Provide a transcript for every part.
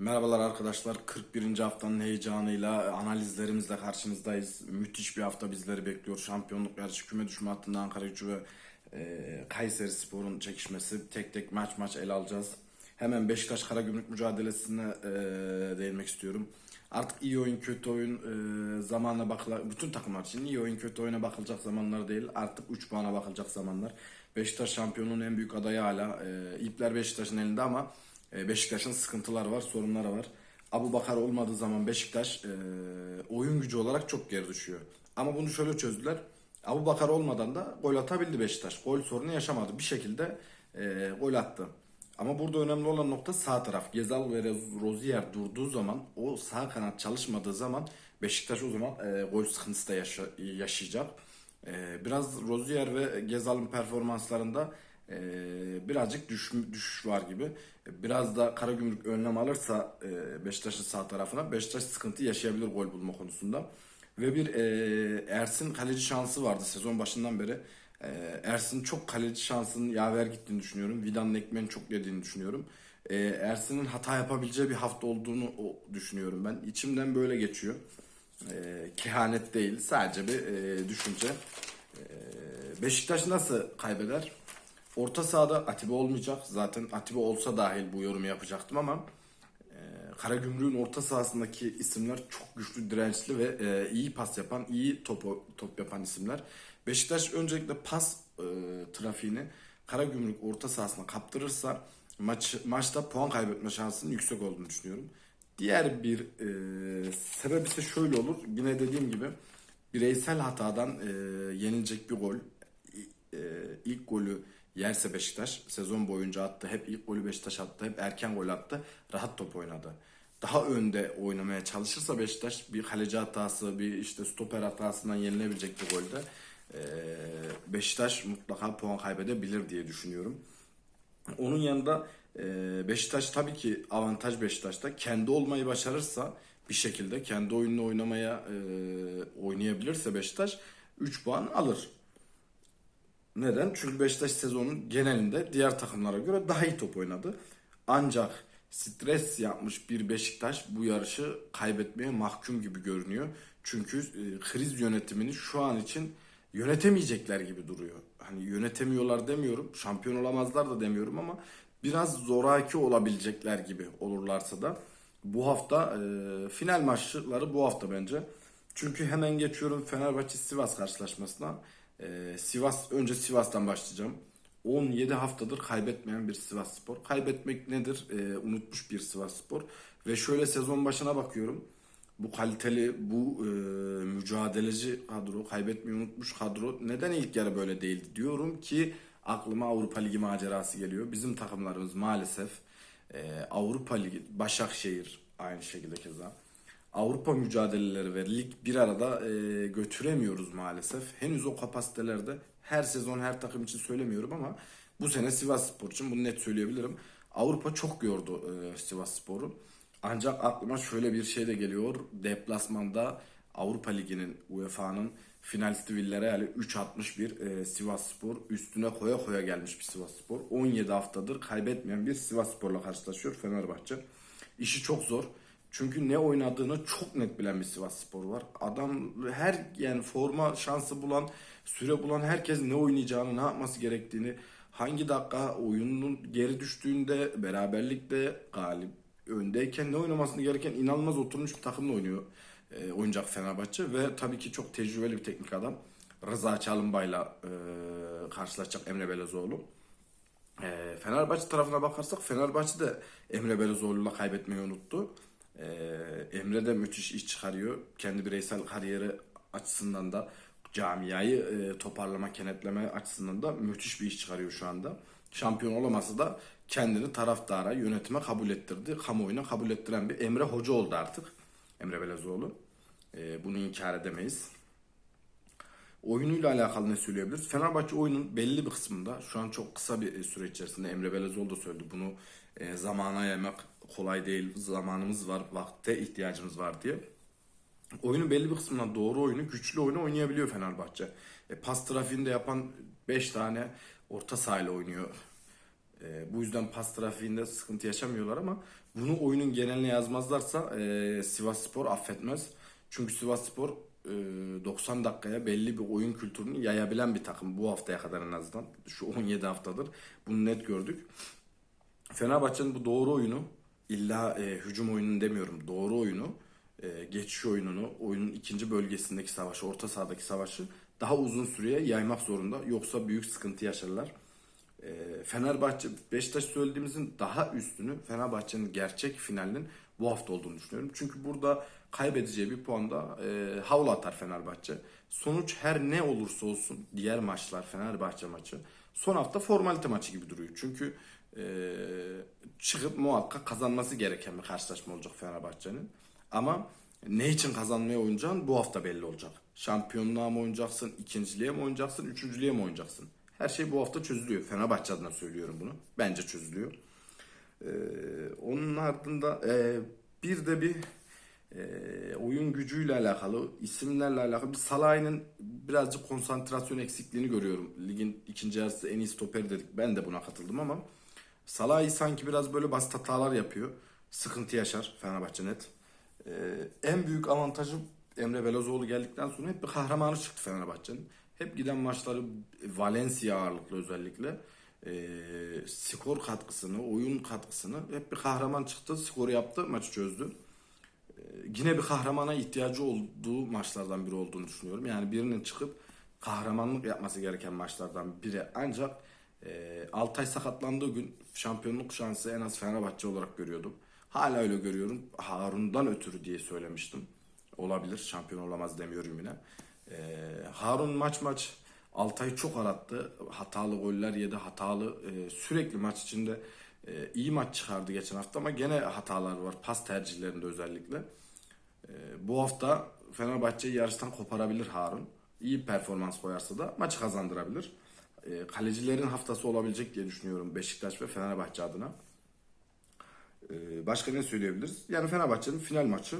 Merhabalar arkadaşlar. 41. haftanın heyecanıyla analizlerimizle karşınızdayız. Müthiş bir hafta bizleri bekliyor. Şampiyonluk yarışı küme düşme hattında Ankara Gücü ve e, Kayseri Spor'un çekişmesi. Tek tek maç maç ele alacağız. Hemen Beşiktaş Karagümrük mücadelesine e, değinmek istiyorum. Artık iyi oyun kötü oyun e, zamanla bakıla bütün takımlar için iyi oyun kötü oyuna bakılacak zamanlar değil. Artık 3 puana bakılacak zamanlar. Beşiktaş şampiyonluğun en büyük adayı hala. E, ipler Beşiktaş'ın elinde ama e, Beşiktaş'ın sıkıntıları var, sorunları var. Abu Bakar olmadığı zaman Beşiktaş e, oyun gücü olarak çok geri düşüyor. Ama bunu şöyle çözdüler. Abu Bakar olmadan da gol atabildi Beşiktaş. Gol sorunu yaşamadı. Bir şekilde e, gol attı. Ama burada önemli olan nokta sağ taraf. Gezal ve Rozier durduğu zaman, o sağ kanat çalışmadığı zaman Beşiktaş o zaman e, gol sıkıntısı da yaşa- yaşayacak. E, biraz Rozier ve Gezal'ın performanslarında e, birazcık düş, düşüş var gibi. Biraz da Karagümrük önlem alırsa e, Beşiktaş'ın sağ tarafına Beşiktaş sıkıntı yaşayabilir gol bulma konusunda. Ve bir e, Ersin kaleci şansı vardı sezon başından beri. E, Ersin çok kaleci şansının yaver gittiğini düşünüyorum. Vida'nın ekmeğini çok yediğini düşünüyorum. E, Ersin'in hata yapabileceği bir hafta olduğunu o, düşünüyorum ben. İçimden böyle geçiyor. E, kehanet değil sadece bir e, düşünce. E, Beşiktaş nasıl kaybeder? Orta sahada Atiba olmayacak. Zaten Atiba olsa dahil bu yorumu yapacaktım ama e, Karagümrük'ün orta sahasındaki isimler çok güçlü, dirençli ve e, iyi pas yapan, iyi top, top yapan isimler. Beşiktaş öncelikle pas e, trafiğini Karagümrük orta sahasına kaptırırsa maç, maçta puan kaybetme şansının yüksek olduğunu düşünüyorum. Diğer bir e, sebep ise şöyle olur. Yine dediğim gibi bireysel hatadan e, yenilecek bir gol. E, ilk golü yerse Beşiktaş sezon boyunca attı. Hep ilk golü Beşiktaş attı. Hep erken gol attı. Rahat top oynadı. Daha önde oynamaya çalışırsa Beşiktaş bir kaleci hatası, bir işte stoper hatasından yenilebilecek bir golde Beşiktaş mutlaka puan kaybedebilir diye düşünüyorum. Onun yanında Beşiktaş tabii ki avantaj Beşiktaş'ta. Kendi olmayı başarırsa bir şekilde kendi oyununu oynamaya oynayabilirse Beşiktaş 3 puan alır. Neden? Çünkü Beşiktaş sezonun genelinde diğer takımlara göre daha iyi top oynadı. Ancak stres yapmış bir Beşiktaş bu yarışı kaybetmeye mahkum gibi görünüyor. Çünkü e, kriz yönetimini şu an için yönetemeyecekler gibi duruyor. Hani yönetemiyorlar demiyorum, şampiyon olamazlar da demiyorum ama biraz zoraki olabilecekler gibi olurlarsa da bu hafta e, final maçları bu hafta bence. Çünkü hemen geçiyorum Fenerbahçe Sivas karşılaşmasına. E, Sivas önce Sivas'tan başlayacağım. 17 haftadır kaybetmeyen bir Sivas Spor. Kaybetmek nedir? E, unutmuş bir Sivas Spor. Ve şöyle sezon başına bakıyorum. Bu kaliteli, bu e, mücadeleci kadro, kaybetmeyi unutmuş kadro neden ilk yarı böyle değildi diyorum ki aklıma Avrupa Ligi macerası geliyor. Bizim takımlarımız maalesef e, Avrupa Ligi, Başakşehir aynı şekilde keza. Avrupa mücadeleleri ve lig bir arada e, götüremiyoruz maalesef. Henüz o kapasitelerde her sezon her takım için söylemiyorum ama bu sene Sivas Spor için bunu net söyleyebilirim. Avrupa çok yordu e, Sivas Spor'u. Ancak aklıma şöyle bir şey de geliyor. Deplasmanda Avrupa Ligi'nin UEFA'nın finalisti Villarreal'i 3-61 e, Sivas Spor üstüne koya koya gelmiş bir Sivas Spor. 17 haftadır kaybetmeyen bir Sivas Spor'la karşılaşıyor Fenerbahçe. İşi çok zor. Çünkü ne oynadığını çok net bilen bir Sivas Spor var. Adam her yani forma şansı bulan, süre bulan herkes ne oynayacağını, ne yapması gerektiğini, hangi dakika oyunun geri düştüğünde, beraberlikte galip öndeyken ne oynamasını gereken inanılmaz oturmuş bir takımla oynuyor. E, oynayacak Fenerbahçe ve tabii ki çok tecrübeli bir teknik adam. Rıza Çalınbay'la e, karşılaşacak Emre Belezoğlu. E, Fenerbahçe tarafına bakarsak Fenerbahçe de Emre Belezoğlu'yla kaybetmeyi unuttu. E, Emre de müthiş iş çıkarıyor. Kendi bireysel kariyeri açısından da camiayı e, toparlama, kenetleme açısından da müthiş bir iş çıkarıyor şu anda. Şampiyon olamasa da kendini taraftara, yönetime kabul ettirdi. Kamuoyuna kabul ettiren bir Emre Hoca oldu artık. Emre Belezoğlu. E, bunu inkar edemeyiz. Oyunuyla alakalı ne söyleyebiliriz? Fenerbahçe oyunun belli bir kısmında şu an çok kısa bir süre içerisinde Emre Belezoğlu da söyledi. Bunu e, zamana yaymak kolay değil. Zamanımız var, vakte ihtiyacımız var diye. Oyunun belli bir kısmından doğru oyunu, güçlü oyunu oynayabiliyor Fenerbahçe. E, pas trafiğinde yapan 5 tane orta sahayla oynuyor. E, bu yüzden pas trafiğinde sıkıntı yaşamıyorlar ama bunu oyunun geneline yazmazlarsa e, Sivas Spor affetmez. Çünkü Sivas Spor e, 90 dakikaya belli bir oyun kültürünü yayabilen bir takım bu haftaya kadar en azından. Şu 17 haftadır bunu net gördük. Fenerbahçe'nin bu doğru oyunu illa e, hücum oyununu demiyorum doğru oyunu e, geçiş oyununu oyunun ikinci bölgesindeki savaşı orta sahadaki savaşı daha uzun süreye yaymak zorunda yoksa büyük sıkıntı yaşarlar. E, Fenerbahçe Beşiktaş söylediğimizin daha üstünü Fenerbahçe'nin gerçek finalinin bu hafta olduğunu düşünüyorum. Çünkü burada kaybedeceği bir puanda e, havlu atar Fenerbahçe. Sonuç her ne olursa olsun diğer maçlar Fenerbahçe maçı son hafta formalite maçı gibi duruyor. Çünkü e, çıkıp muhakkak kazanması gereken bir karşılaşma olacak Fenerbahçe'nin. Ama ne için kazanmaya oynayacağın bu hafta belli olacak. Şampiyonluğa mı oynayacaksın, ikinciliğe mi oynayacaksın, üçüncülüğe mi oynayacaksın? Her şey bu hafta çözülüyor. Fenerbahçe adına söylüyorum bunu. Bence çözülüyor. Ee, onun ardında e, bir de bir e, oyun gücüyle alakalı, isimlerle alakalı bir Salah'ın birazcık konsantrasyon eksikliğini görüyorum. Ligin ikinci yarısı en iyi stoperi dedik. Ben de buna katıldım ama Salah'ı sanki biraz böyle basit hatalar yapıyor. Sıkıntı yaşar Fenerbahçe net. Ee, en büyük avantajı Emre Belözoğlu geldikten sonra hep bir kahramanı çıktı Fenerbahçe'nin. Hep giden maçları Valencia ağırlıklı özellikle e, skor katkısını, oyun katkısını hep bir kahraman çıktı, skoru yaptı, maçı çözdü. E, yine bir kahramana ihtiyacı olduğu maçlardan biri olduğunu düşünüyorum. Yani birinin çıkıp kahramanlık yapması gereken maçlardan biri. Ancak e, Altay sakatlandığı gün şampiyonluk şansı en az Fenerbahçe olarak görüyordum. Hala öyle görüyorum. Harun'dan ötürü diye söylemiştim. Olabilir. Şampiyon olamaz demiyorum yine. Ee, Harun maç maç Altay'ı çok arattı. Hatalı goller yedi. Hatalı e, sürekli maç içinde e, iyi maç çıkardı geçen hafta ama gene hatalar var. Pas tercihlerinde özellikle. E, bu hafta Fenerbahçe'yi yarıştan koparabilir Harun. İyi performans koyarsa da maçı kazandırabilir. E, kalecilerin haftası olabilecek diye düşünüyorum Beşiktaş ve Fenerbahçe adına. Ee, başka ne söyleyebiliriz? Yani Fenerbahçe'nin final maçı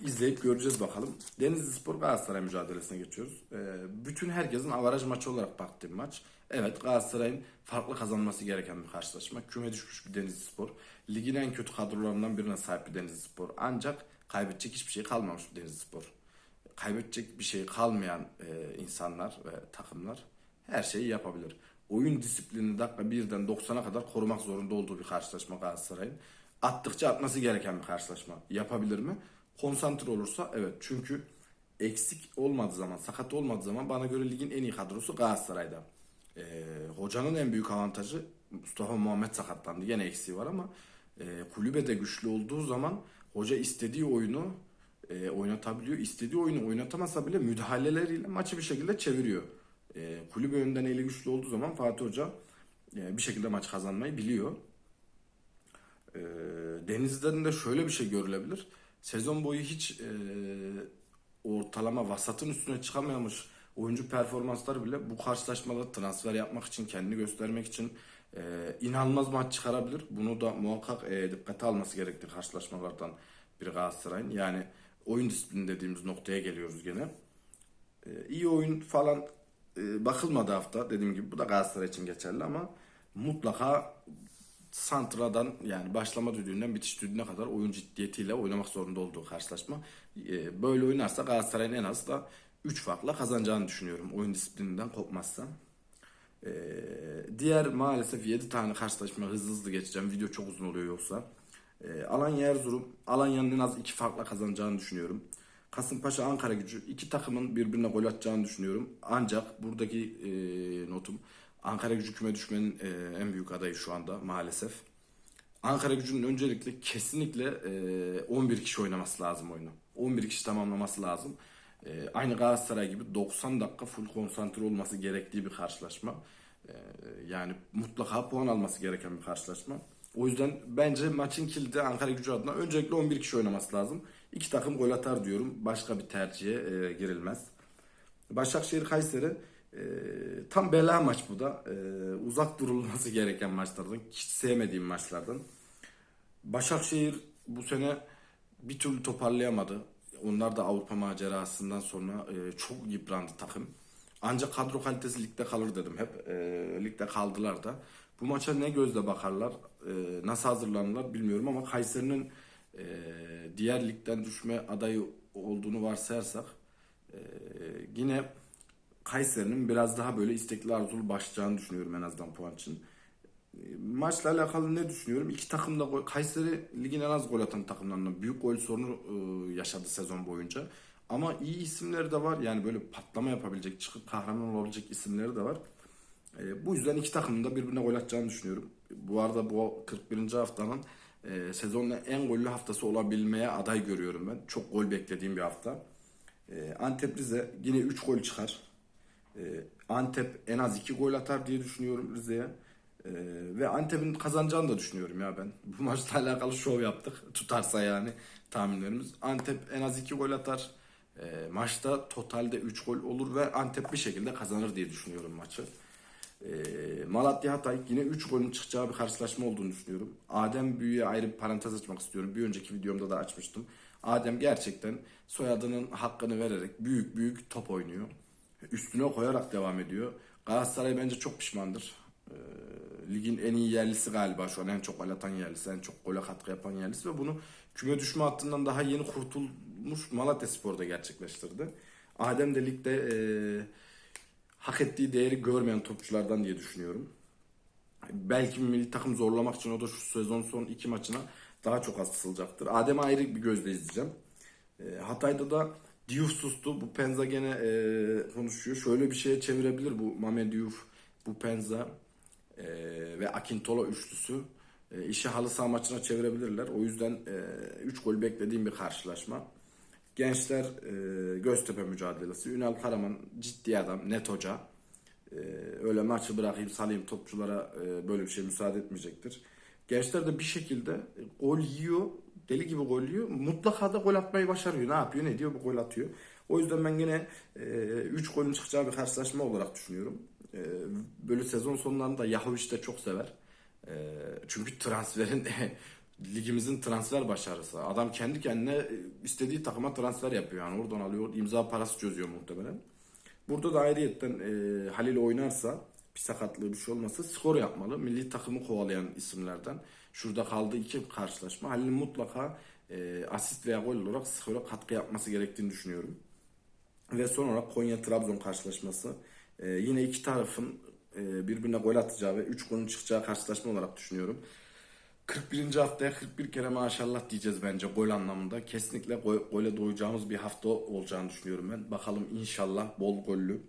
izleyip göreceğiz bakalım. Denizli Spor Galatasaray mücadelesine geçiyoruz. E, bütün herkesin avaraj maçı olarak baktığı bir maç. Evet Galatasaray'ın farklı kazanması gereken bir karşılaşma. Küme düşmüş bir Denizli Spor. Ligin en kötü kadrolarından birine sahip bir Denizli Spor. Ancak kaybedecek hiçbir şey kalmamış bir Denizli Spor. Kaybedecek bir şey kalmayan e, insanlar ve takımlar her şeyi yapabilir. Oyun disiplini dakika birden 90'a kadar korumak zorunda olduğu bir karşılaşma Galatasaray'ın. Attıkça atması gereken bir karşılaşma. Yapabilir mi? Konsantre olursa evet. Çünkü eksik olmadığı zaman, sakat olmadığı zaman bana göre ligin en iyi kadrosu Galatasaray'da. Ee, hocanın en büyük avantajı Mustafa Muhammed sakatlandı. Yine eksiği var ama e, kulübede güçlü olduğu zaman hoca istediği oyunu e, oynatabiliyor. İstediği oyunu oynatamasa bile müdahaleleriyle maçı bir şekilde çeviriyor. E, kulübe önden eli güçlü olduğu zaman Fatih Hoca e, bir şekilde maç kazanmayı biliyor. E, Denizli'den de şöyle bir şey görülebilir. Sezon boyu hiç e, ortalama vasatın üstüne çıkamamış oyuncu performansları bile bu karşılaşmada transfer yapmak için, kendini göstermek için e, inanılmaz maç çıkarabilir. Bunu da muhakkak e, dikkate alması gerektiği karşılaşmalardan biri Galatasaray'ın. Yani oyun disiplini dediğimiz noktaya geliyoruz gene. E, iyi oyun falan e, bakılmadı hafta dediğim gibi bu da Galatasaray için geçerli ama mutlaka santradan yani başlama düdüğünden bitiş düdüğüne kadar oyun ciddiyetiyle oynamak zorunda olduğu karşılaşma. E, böyle oynarsa Galatasaray'ın en az da 3 farkla kazanacağını düşünüyorum oyun disiplininden kopmazsa. E, diğer maalesef 7 tane karşılaşma hızlı hızlı geçeceğim. Video çok uzun oluyor yoksa. E, Alanya Erzurum. Alanya'nın en az 2 farkla kazanacağını düşünüyorum. Kasımpaşa Ankara gücü iki takımın birbirine gol atacağını düşünüyorum. Ancak buradaki e, notum Ankara gücü küme düşmenin e, en büyük adayı şu anda maalesef. Ankara gücünün öncelikle kesinlikle e, 11 kişi oynaması lazım oyunu. 11 kişi tamamlaması lazım. E, aynı Galatasaray gibi 90 dakika full konsantre olması gerektiği bir karşılaşma. E, yani mutlaka puan alması gereken bir karşılaşma. O yüzden bence maçın kilidi Ankara gücü adına öncelikle 11 kişi oynaması lazım. İki takım gol atar diyorum. Başka bir tercihe e, girilmez. Başakşehir Kayseri e, tam bela maç bu da. E, uzak durulması gereken maçlardan. Hiç sevmediğim maçlardan. Başakşehir bu sene bir türlü toparlayamadı. Onlar da Avrupa macerasından sonra e, çok yıprandı takım. Ancak kadro kalitesi ligde kalır dedim hep. E, ligde kaldılar da. Bu maça ne gözle bakarlar, e, nasıl hazırlanırlar bilmiyorum ama Kayseri'nin e, diğer ligden düşme adayı olduğunu varsayarsak e, yine Kayseri'nin biraz daha böyle istekli arzulu başlayacağını düşünüyorum en azından puan için. E, Maçla alakalı ne düşünüyorum? İki takım da gol- Kayseri ligin en az gol atan takımlarından büyük gol sorunu e, yaşadı sezon boyunca. Ama iyi isimleri de var. Yani böyle patlama yapabilecek, çıkıp kahraman olabilecek isimleri de var. E, bu yüzden iki takımın da birbirine gol atacağını düşünüyorum. Bu arada bu 41. haftanın sezonun en gollü haftası olabilmeye aday görüyorum ben. Çok gol beklediğim bir hafta. Antep Rize yine 3 gol çıkar. E, Antep en az 2 gol atar diye düşünüyorum Rize'ye. E, ve Antep'in kazanacağını da düşünüyorum ya ben. Bu maçla alakalı şov yaptık. Tutarsa yani tahminlerimiz. Antep en az 2 gol atar. E, maçta totalde 3 gol olur ve Antep bir şekilde kazanır diye düşünüyorum maçı. E, Malatya Hatay yine 3 golün çıkacağı bir karşılaşma olduğunu düşünüyorum. Adem Büyü'ye ayrı bir parantez açmak istiyorum. Bir önceki videomda da açmıştım. Adem gerçekten soyadının hakkını vererek büyük büyük top oynuyor. Üstüne koyarak devam ediyor. Galatasaray bence çok pişmandır. E, ligin en iyi yerlisi galiba şu an en çok gol atan yerlisi, en çok gole katkı yapan yerlisi ve bunu küme düşme hattından daha yeni kurtulmuş Malatya Spor'da gerçekleştirdi. Adem de ligde e, hak ettiği değeri görmeyen topçulardan diye düşünüyorum. Belki milli takım zorlamak için o da şu sezon son iki maçına daha çok asılacaktır. Adem'i ayrı bir gözle izleyeceğim. E, Hatay'da da Diouf sustu. Bu Penza gene e, konuşuyor. Şöyle bir şeye çevirebilir bu Mame Diouf, bu Penza e, ve Akintola üçlüsü. E, işi halı saha maçına çevirebilirler. O yüzden 3 gol beklediğim bir karşılaşma. Gençler e, Göztepe mücadelesi. Ünal Karaman ciddi adam, net hoca. E, öyle maçı bırakayım salayım topçulara e, böyle bir şey müsaade etmeyecektir. Gençler de bir şekilde e, gol yiyor. Deli gibi gol yiyor. Mutlaka da gol atmayı başarıyor. Ne yapıyor ne diyor bu gol atıyor. O yüzden ben yine 3 golün çıkacağı bir karşılaşma olarak düşünüyorum. E, böyle sezon sonlarında Yahoviç de çok sever. E, çünkü transferin ligimizin transfer başarısı. Adam kendi kendine e, istediği takıma transfer yapıyor. Yani oradan alıyor, imza parası çözüyor muhtemelen. Burada da ayrıyetten e, Halil oynarsa bir sakatlığı bir şey olmasa skor yapmalı. Milli takımı kovalayan isimlerden. Şurada kaldı iki karşılaşma. Halil'in mutlaka e, asist veya gol olarak skora katkı yapması gerektiğini düşünüyorum. Ve son olarak Konya-Trabzon karşılaşması. E, yine iki tarafın e, birbirine gol atacağı ve 3 golün çıkacağı karşılaşma olarak düşünüyorum. 41. haftaya 41 kere maşallah diyeceğiz bence gol anlamında. Kesinlikle gol, gole doyacağımız bir hafta olacağını düşünüyorum ben. Bakalım inşallah bol gollü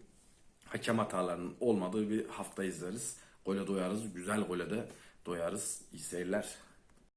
hakem hatalarının olmadığı bir hafta izleriz. Gole doyarız, güzel gole de doyarız. İyi seyirler.